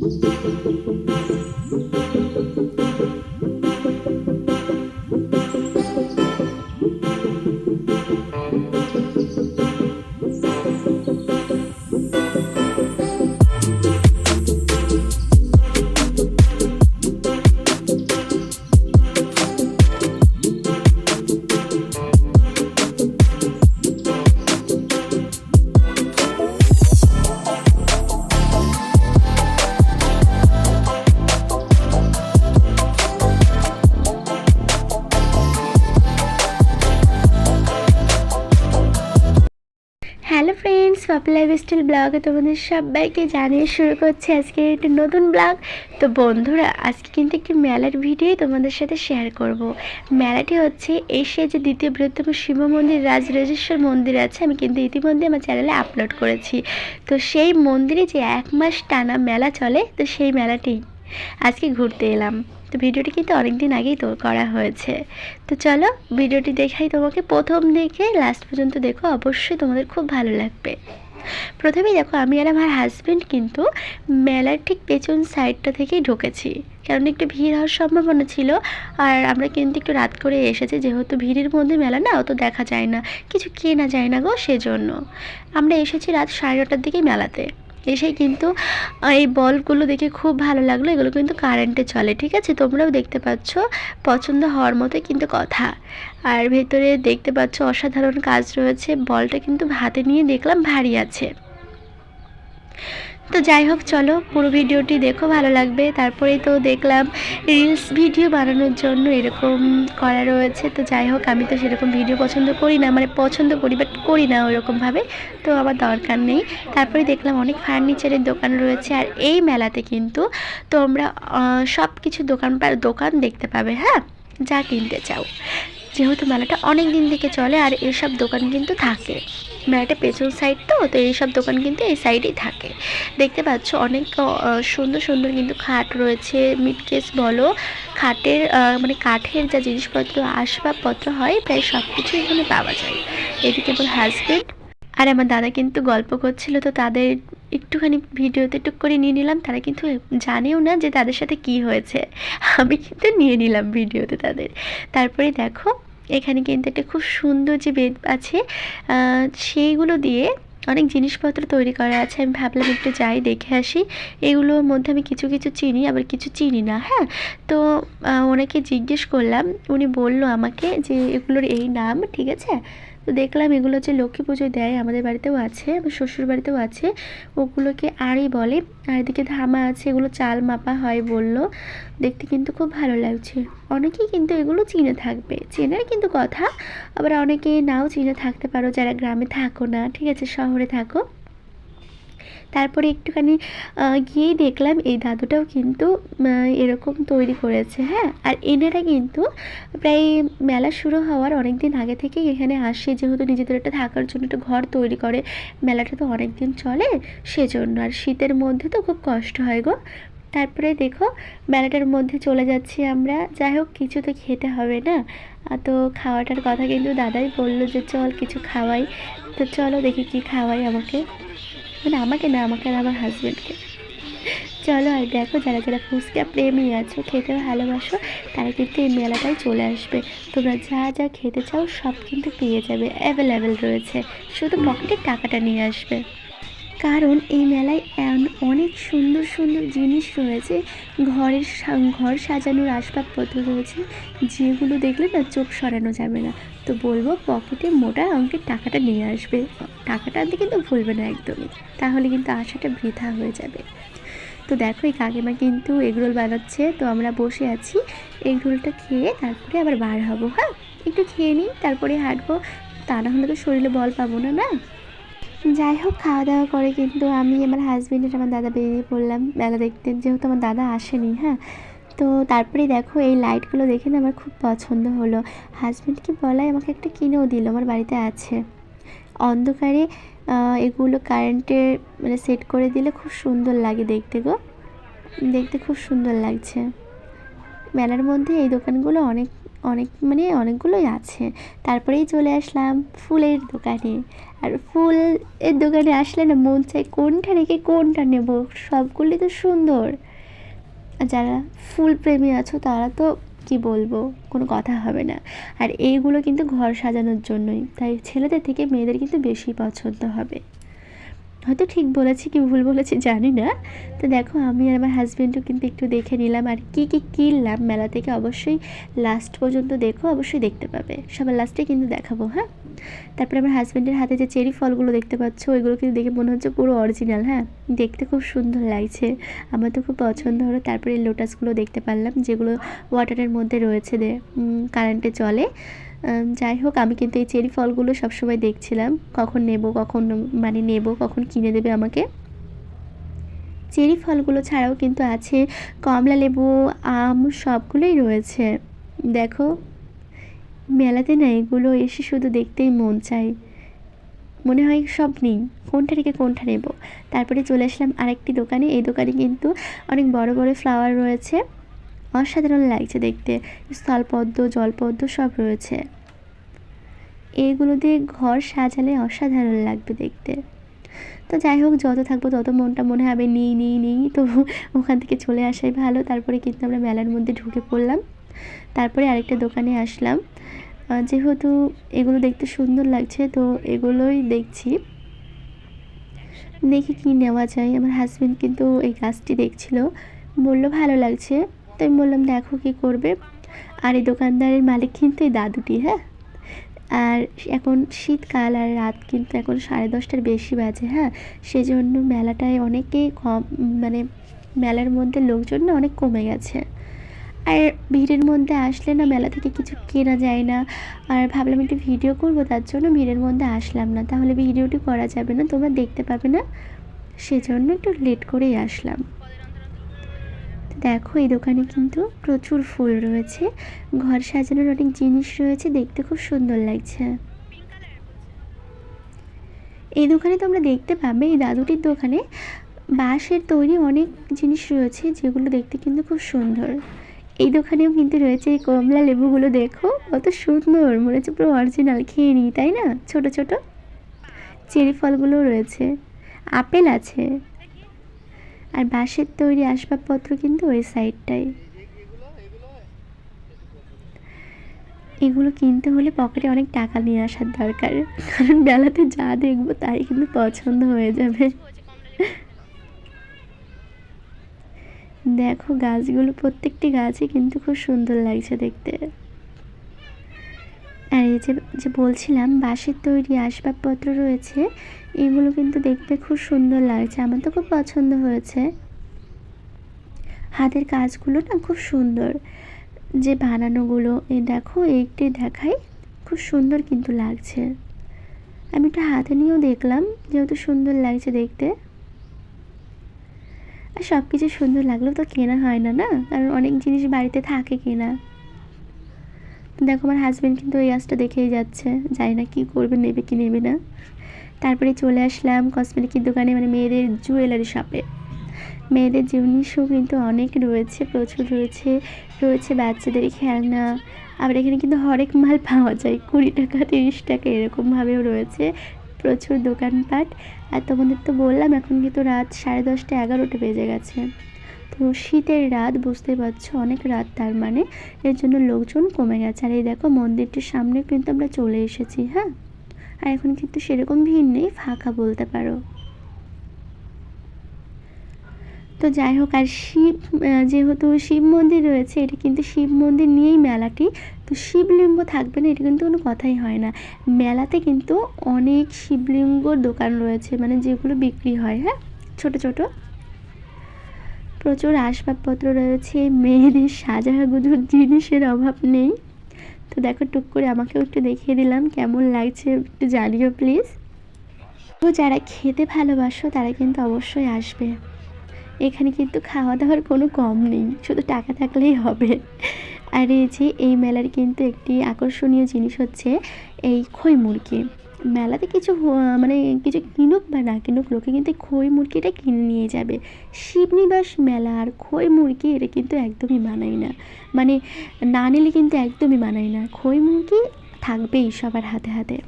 Thank you. Style ব্লগে তোমাদের সবাইকে জানিয়ে শুরু করছি আজকে একটা নতুন ব্লগ তো বন্ধুরা, আজকে কিন্তু একটি মেলার ভিডিও তোমাদের সাথে শেয়ার করব। মেলাটি হচ্ছে এশিয়া যে দ্বিতীয় বৃহত্তম শিব মন্দির, রাজরাজেশ্বর মন্দির আছে। আমি কিন্তু ইতিমধ্যে আমার চ্যানেলে আপলোড করেছি। তো সেই মন্দিরে যে এক মাস টানা মেলা চলে, তো সেই মেলাটি আজকে ঘুরতে এলাম। তো ভিডিওটি কিন্তু অনেক দিন আগেই তো করা হয়েছে। তো চলো ভিডিওটি দেখাই তোমাকে। প্রথম দেখে লাস্ট পর্যন্ত দেখো। অবশ্যই তোমাদের খুব ভালো লাগবে। প্রথমেই দেখো, আমি আর আমার হাজব্যান্ড কিন্তু মেলার ঠিক পেছন সাইডটা থেকেই ঢুকেছি। কারণ একটু ভিড় হওয়ার সম্ভাবনা ছিল আর আমরা কিন্তু একটু রাত করে এসেছি, যেহেতু ভিড়ের মধ্যে মেলা না, অত দেখা যায় না। কিছু কেনা যায় না গো সেজন্য। আমরা এসেছি রাত সাড়ে নটার দিকে মেলাতে। এসেই কিন্তু এই বলগুলো দেখে খুব ভালো লাগল। এগুলো কিন্তু কারেন্টে চলে, ঠিক আছে? তোমরাও দেখতে পাচ্ছ, পছন্দ হওয়ার মতোই কিন্তু কথা। আর ভেতরে দেখতে পাচ্ছ, অসাধারণ কাজ রয়েছে। বলটা কিন্তু হাতে নিয়ে দেখলাম ভারী আছে। তো যাই হোক, চলো পুরো ভিডিওটি দেখো, ভালো লাগবে। তারপরে তো দেখলাম রিলস ভিডিও বানানোর জন্য এরকম করা রয়েছে। তো যাই হোক, আমি তো সেরকম ভিডিও পছন্দ করি না মানে পছন্দ করি বাট করি না ওরকমভাবে। তো আমার দরকার নেই। তারপরে দেখলাম অনেক ফার্নিচারের দোকান রয়েছে, আর এই মেলাতে কিন্তু তোমরা সব কিছু দোকান দোকান দেখতে পাবে হ্যাঁ? যা কিনতে চাও। যেহেতু মেলাটা অনেক দিন থেকে চলে, আর এসব দোকান কিন্তু থাকে। মেলাটা পেছন সাইড তো তো এইসব দোকান কিন্তু এই সাইডেই থাকে। দেখতে পাচ্ছ অনেক সুন্দর সুন্দর কিন্তু খাট রয়েছে মিটকেস বলো। খাটের মানে কাঠের যা জিনিসপত্র, আসবাবপত্র হয়, প্রায় সব কিছু এখানে পাওয়া যায়। এদিকে আমার হাজবেন্ড আর আমার দাদা কিন্তু গল্প করছিল, তো তাদের একটুখানি ভিডিওতে টুক করে নিয়ে নিলাম। তারা কিন্তু জানেও না যে তাদের সাথে কি হয়েছে। আমি কিন্তু নিয়ে নিলাম ভিডিওতে তাদের। তারপরে দেখো এখানে কিন্তু একটা খুব সুন্দর যে বেদ আছে সেইগুলো দিয়ে অনেক জিনিসপত্র তৈরি করা আছে। আমি ভাবলাম একটু যাই, দেখে আসি। এগুলোর মধ্যে আমি কিছু কিছু চিনি, আবার কিছু চিনি না হ্যাঁ? তো ওনাকে জিজ্ঞেস করলাম, উনি বলল আমাকে যে এগুলোর এই নাম, ঠিক আছে? তো দেখলাম এগুলো যে লক্ষ্মী পুজো দেয়, আমাদের বাড়িতেও আছে, আমার শ্বশুর বাড়িতেও আছে। ওগুলোকে আড়ি বলে, আর এদিকে ধামা আছে, এগুলো চাল মাপা হয় বলল। দেখতে কিন্তু খুব ভালো লাগছে। অনেকেই কিন্তু এগুলো চিনে থাকবে, চেনার কিন্তু কথা। আবার অনেকে নাও চিনে থাকতে পারো, যারা গ্রামে থাকো না, ঠিক আছে, শহরে থাকো। তারপরে একটুখানি গিয়েই দেখলাম এই দাদুটাও কিন্তু এরকম তৈরি করেছে হ্যাঁ? আর এনারা কিন্তু প্রায় মেলা শুরু হওয়ার অনেক দিন আগে থেকেই এখানে আসে, যেহেতু নিজেদের একটা থাকার জন্য একটা ঘর তৈরি করে, মেলাটা তো অনেক দিন চলে সেজন্য। আর শীতের মধ্যে তো খুব কষ্ট হয় গো। তারপরে দেখো, মেলাটার মধ্যে চলে যাচ্ছি আমরা। যাই হোক, কিছু তো খেতে হবে না। তো খাওয়াটার কথা কিন্তু দাদাই বলল যে, চল কিছু খাওয়াই। তো চলো দেখি কি খাওয়াই আমাকে। মানে আমাকে না, আমাকে আর আমার হাজব্যান্ডকে চলো আর দেখো যারা যারা ফুচকা প্রেমী আছো, খেতে ভালোবাসো, তারা কিন্তু এই মেলাটায় চলে আসবে। তোমরা যা যা খেতে চাও, সব কিন্তু পেয়ে যাবে। অ্যাভেলেবেল রয়েছে। শুধু পকেটে টাকাটা নিয়ে আসবে। কারণ এই মেলায় অনেক সুন্দর সুন্দর জিনিস রয়েছে। ঘরের ঘর সাজানোর আসবাবপত্র রয়েছে। যেগুলো দেখলে না, চোখ সরানো যাবে না। তো বলব পকেটে মোটা অঙ্কের টাকাটা নিয়ে আসবে। টাকাটা আনতে কিন্তু ভুলবে না একদমই। তাহলে কিন্তু আশাটা বৃথা হয়ে যাবে। তো দেখো, এই কাকিমা কিন্তু এগরোল বানাচ্ছে। তো আমরা বসে আছি। এগরোলটা খেয়ে তারপরে আবার বার হব হ্যাঁ? একটু খেয়ে নিই, তারপরে হাঁটবো। তা না হলে তো শরীরে বল পাবো না না? যাই হোক, খাওয়া দাওয়া করে কিন্তু আমি আমার হাজবেন্ড আর আমার দাদা বেরিয়ে পড়লাম। মেলা দেখতে, যেহেতু আমার দাদা আসেনি হ্যাঁ? তো তারপরে দেখো এই লাইটগুলো দেখে না আমার খুব পছন্দ হলো। হাজব্যান্ডকে বলায় আমাকে একটা কিনেও দিল, আমার বাড়িতে আছে। অন্ধকারে এগুলো কারেন্টে মানে সেট করে দিলে খুব সুন্দর লাগে দেখতে গো। দেখতে খুব সুন্দর লাগছে। মেলার মধ্যে এই দোকানগুলো অনেক অনেক মানে অনেকগুলোই আছে। তারপরেই চলে আসলাম ফুলের দোকানে। আর ফুল এর দোকানে আসলে না মন চাই কোনটা রেখে কোনটা নেব? সবগুলি তো সুন্দর। যারা ফুল প্রেমী আছো, তারা তো কি বলব, কোনো কথা হবে না। আর এইগুলো কিন্তু ঘর সাজানোর জন্যই। তাই ছেলেদের থেকে মেয়েদের কিন্তু বেশি পছন্দ হবে। হয়তো ঠিক বলেছি কি ভুল বলেছি জানি না। তো দেখো আমি আর আমার হাজব্যান্ডও কিন্তু একটু দেখে নিলাম আর কি কি কিনলাম মেলা থেকে। অবশ্যই লাস্ট পর্যন্ত দেখো, অবশ্যই দেখতে পাবে। সবার লাস্টে কিন্তু দেখাবো হ্যাঁ? তারপরে আমার হাজব্যান্ডের হাতে যে চেরি ফলগুলো দেখতে পাচ্ছ, ওইগুলো কিন্তু দেখে মনে হচ্ছে পুরো অরিজিনাল হ্যাঁ? দেখতে খুব সুন্দর লাগছে। আমার তো খুব পছন্দ হলো। তারপরে লোটাসগুলো দেখতে পারলাম, যেগুলো ওয়াটারের মধ্যে রয়েছে দে কারেন্টে চলে। যাই হোক, আমি কিন্তু এই চেরি ফলগুলো সবসময় দেখছিলাম। কখন নেব, কখন মানে নেব, কখন কিনে দেবে আমাকে। চেরি ফলগুলো ছাড়াও কিন্তু আছে কমলা লেবু, আম, সবগুলোই রয়েছে। দেখো, মেলাতে না এগুলো এসে শুধু দেখতেই মন চায়। মনে হয় সব নেই, কোনটা রেখে কোনটা নেব? তারপরে চলে আসলাম আরেকটি দোকানে। এই দোকানে কিন্তু অনেক বড় বড় ফ্লাওয়ার রয়েছে। অসাধারণ লাগছে দেখতে। স্থলপদ্ম, জলপদ্ম সব রয়েছে। এইগুলো দিয়ে ঘর সাজালে অসাধারণ লাগবে দেখতে। তো যাই হোক, যত থাকব তত মনটা মনে হবে নিই নিই নিই। তো ওখান থেকে চলে আসাই ভালো। তারপরে কিন্তু আমরা মেলার মধ্যে ঢুকে পড়লাম। তারপরে আরেকটা দোকানে আসলাম। যেহেতু এগুলো দেখতে সুন্দর লাগছে, তো এগুলোই দেখছি। দেখি কি নেওয়া যায়। আমার হাজব্যান্ড কিন্তু এই গাছটি দেখছিল। বলল, ভালো লাগছে। তো আমি বললাম, দেখো কি করবে। আর এই দোকানদারের মালিক কিন্তু এই দাদুটি হ্যাঁ? আর এখন শীতকাল আর রাত কিন্তু এখন সাড়ে দশটার বেশি বাজে হ্যাঁ? সেজন্য মেলাটায় অনেকেই কম মানে মেলার মধ্যে লোকজন না অনেক কমে গেছে। আর ভিড়ের মধ্যে আসলে না মেলা থেকে কিছু কেনা যায় না। আর ভাবলাম একটু ভিডিও করব, তার জন্য ভিড়ের মধ্যে আসলাম না। তাহলে ভিডিওটি করা যাবে না, তোমরা দেখতে পাবে না। সেজন্য একটু লেট করেই আসলাম। দেখো, এই দোকানে কিন্তু প্রচুর ফুল রয়েছে। ঘর সাজানোর অনেক জিনিস রয়েছে, দেখতে খুব সুন্দর লাগছে। এই দোকানে তোমরা দেখতে পাবে, এই দাদুটির দোকানে বাঁশের তৈরি অনেক জিনিস রয়েছে, যেগুলো দেখতে কিন্তু খুব সুন্দর। এই দোকানেও কিন্তু রয়েছে এই কমলা লেবুগুলো, দেখো, কত সুন্দর। মনে হচ্ছে পুরো অরিজিনাল খেয়ে নিই, তাই না? ছোট ছোট। চেরি ফলগুলোও রয়েছে। আপেল আছে। আর বাঁশের তৈরি আসবাবপত্র কিন্তু ওই সাইডটাই। এগুলো কিনতে হলে পকেটে অনেক টাকা নিয়ে আসার দরকার। কারণ বেলাতে যা দেখব তাই কিন্তু পছন্দ হয়ে যাবে। দেখো গাছগুলো, প্রত্যেকটি গাছই কিন্তু খুব সুন্দর লাগছে দেখতে। আর এই যে যে বলছিলাম, বাঁশের তৈরি আসবাবপত্র রয়েছে, এগুলো কিন্তু দেখতে খুব সুন্দর লাগছে। আমার তো খুব পছন্দ হয়েছে। হাতের কাজগুলো না খুব সুন্দর। যে বানানোগুলো এই দেখো একটি দেখাই খুব সুন্দর কিন্তু লাগছে। আমি একটা হাতে নিয়েও দেখলাম, যেহেতু সুন্দর লাগছে দেখতে। আর সব কিছু সুন্দর লাগলেও তো কেনা হয় না না? কারণ অনেক জিনিস বাড়িতে থাকে কেনা। দেখো, আমার হাজব্যান্ড কিন্তু এই গাছটা দেখেই যাচ্ছে। জানি না কী করবে, নেবে কি নেবে না। তারপরে চলে আসলাম কসমেটিকের দোকানে মানে মেয়েদের জুয়েলারি শপে মেয়েদের জিনিসও কিন্তু অনেক রয়েছে, প্রচুর রয়েছে। রয়েছে বাচ্চাদের খেলনা। আবার এখানে কিন্তু হরেক মাল পাওয়া যায়, কুড়ি টাকা, তিরিশ টাকা, এরকমভাবেও রয়েছে। প্রচুর দোকানপাট। আর তোমাদের তো বললাম, এখন কিন্তু রাত সাড়ে দশটা, এগারোটা বেজে গেছে। তো শীতের রাত, বুঝতে পারছ? অনেক রাত তার মানে। এর জন্য লোকজন কমে গেছে। আর এই দেখো, মন্দিরটির সামনে কিন্তু আমরা চলে এসেছি হ্যাঁ? আর এখন কিন্তু সেরকম ভিড় নেই, ফাঁকা বলতে পারো। তো যাই হোক, আর শিব যেহেতু শিব মন্দির রয়েছে, এটা কিন্তু শিব মন্দির নিয়েই মেলাটি। তো শিবলিঙ্গ থাকবে না, এটা কিন্তু কোনো কথাই হয় না। মেলাতে কিন্তু অনেক শিবলিঙ্গর দোকান রয়েছে মানে যেগুলো বিক্রি হয় হ্যাঁ? ছোট ছোট। প্রচুর আসবাবপত্র রয়েছে, মেয়েদের সাজাগুজোর জিনিসের অভাব নেই। তো দেখো, টুক করে আমাকেও একটু দেখিয়ে দিলাম, কেমন লাগছে একটু জানিও প্লিজ। তো যারা খেতে ভালোবাসো, তারা কিন্তু অবশ্যই আসবে। এখানে কিন্তু খাওয়া দাওয়ার কোনো কম নেই, শুধু টাকা থাকলেই হবে। আর এই যে, এই মেলার কিন্তু একটি আকর্ষণীয় জিনিস হচ্ছে এই খই মুরগি। মেলাতে কিছু মানে কিছু কিনুক বা না কিনুক, লোকে কিন্তু খই মুরগিটা কিনে নিয়ে যাবে। শিবনিবাস মেলা আর খই মুরগি এটা কিন্তু একদমই মানায় না। মানে না নিলে কিন্তু একদমই মানায় না। খই মুরগি থাকবেই সবার হাতে হাতে।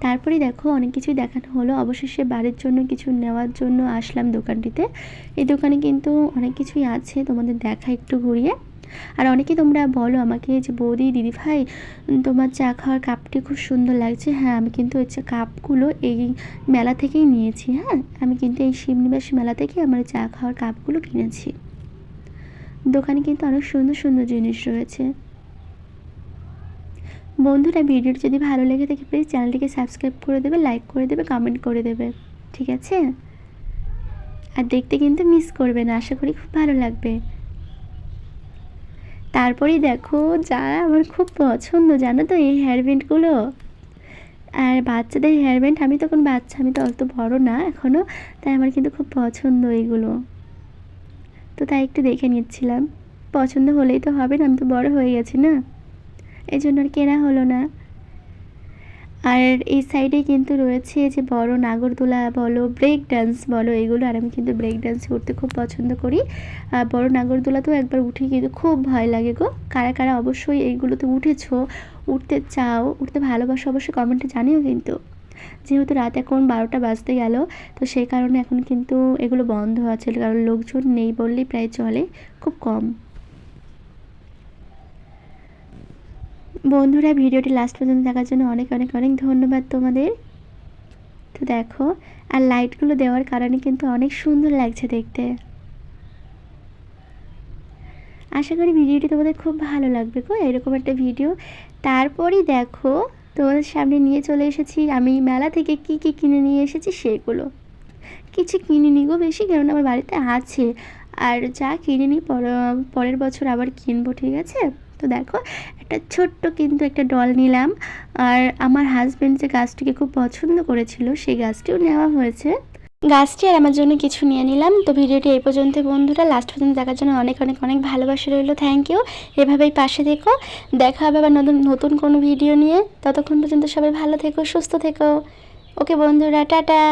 তারপরে দেখো অনেক কিছুই দেখানো হলো। অবশেষে বাড়ির জন্য কিছু নেওয়ার জন্য আসলাম দোকানটিতে। এই দোকানে কিন্তু অনেক কিছুই আছে। তোমাদের দেখা একটু ঘুরিয়ে। আর অনেকে তোমরা বলো আমাকে যে, বৌদি দিদি ভাই তোমার চা খাওয়ার কাপটি খুব সুন্দর লাগছে। হ্যাঁ আমি কিন্তু চা- কাপগুলো এই মেলা থেকেই নিয়েছি হ্যাঁ? আমি কিন্তু এই শিবনিবাস মেলা থেকে আমার চা খাওয়ার কাপগুলো কিনেছি। দোকানে কিন্তু অনেক সুন্দর সুন্দর জিনিস রয়েছে। বন্ধুরা, ভিডিওটি যদি ভালো লেগে থাকে প্লিজ চ্যানেলটিকে সাবস্ক্রাইব করে দেবে লাইক করে দেবে কমেন্ট করে দেবে, ঠিক আছে? আর দেখতে কিন্তু মিস করবে না, আশা করি খুব ভালো লাগবে। তারপরেই দেখো যা আমার খুব পছন্দ, জানো তো এই হেয়ার ব্যান্ডগুলো আর বাচ্চাদের হেয়ার ব্যান্ড আমি তখন বাচ্চা, আমি তো অত বড় না এখনও তাই আমার কিন্তু খুব পছন্দ এইগুলো তো তাই একটু দেখে নিচ্ছিলাম। পছন্দ হলেই তো হবে না, আমি তো বড় হয়ে গেছি না? এই জন্য আর কেনা হলো না। আর এই সাইডে কিন্তু রয়েছে যে বড় নাগরদোলা বলো ব্রেক ডান্স বলো, এগুলো আর আমি কিন্তু ব্রেক ডান্স করতে খুব পছন্দ করি। আর বড় নাগরদোলাতেও একবার উঠে কিন্তু খুব ভয় লাগে গো। কারা কারা অবশ্যই এইগুলোতে উঠেছো, উঠতে চাও, উঠতে ভালোবাসো অবশ্যই কমেন্টে জানিও কিন্তু। যেহেতু রাত এখন বারোটা বাজতে গেল, তো সেই কারণে এখন কিন্তু এগুলো বন্ধ আছে, কারণ লোকজন নেই বললেই প্রায় চলে, খুব কম। বন্ধুরা, ভিডিওটি লাস্ট পর্যন্ত দেখার জন্য অনেক অনেক অনেক ধন্যবাদ তোমাদের। তো দেখো, আর লাইটগুলো দেওয়ার কারণে কিন্তু অনেক সুন্দর লাগছে দেখতে। আশা করি ভিডিওটি তোমাদের খুব ভালো লাগবে গো, এরকম একটা ভিডিও। তারপরই দেখো, তোমাদের সামনে নিয়ে চলে এসেছি আমি, মেলা থেকে কি কি কিনে নিয়ে এসেছি সেগুলো। কিছু কিনিনি গো বেশি, কেননা আমার বাড়িতে আছে। আর যা কিনে পর- পরের বছর আবার কিনবো, ঠিক আছে? তো দেখো, একটা ছোট্ট কিন্তু একটা ডল নিলাম। আর আমার হাজব্যান্ড যে গাছটিকে খুব পছন্দ করেছিল, সেই গাছটিও নেওয়া হয়েছে। গাছটি আর আমার জন্য কিছু নিয়ে নিলাম। তো ভিডিওটি এই পর্যন্ত বন্ধুরা। লাস্ট পর্যন্ত দেখার জন্য অনেক অনেক অনেক ভালোবাসা রইল। থ্যাংক ইউ এভাবেই পাশে থেকো। দেখা হবে আবার নতুন নতুন কোনো ভিডিও নিয়ে। ততক্ষণ পর্যন্ত সবাই ভালো থেকো, সুস্থ থেকো। ওকে বন্ধুরা, টাটা।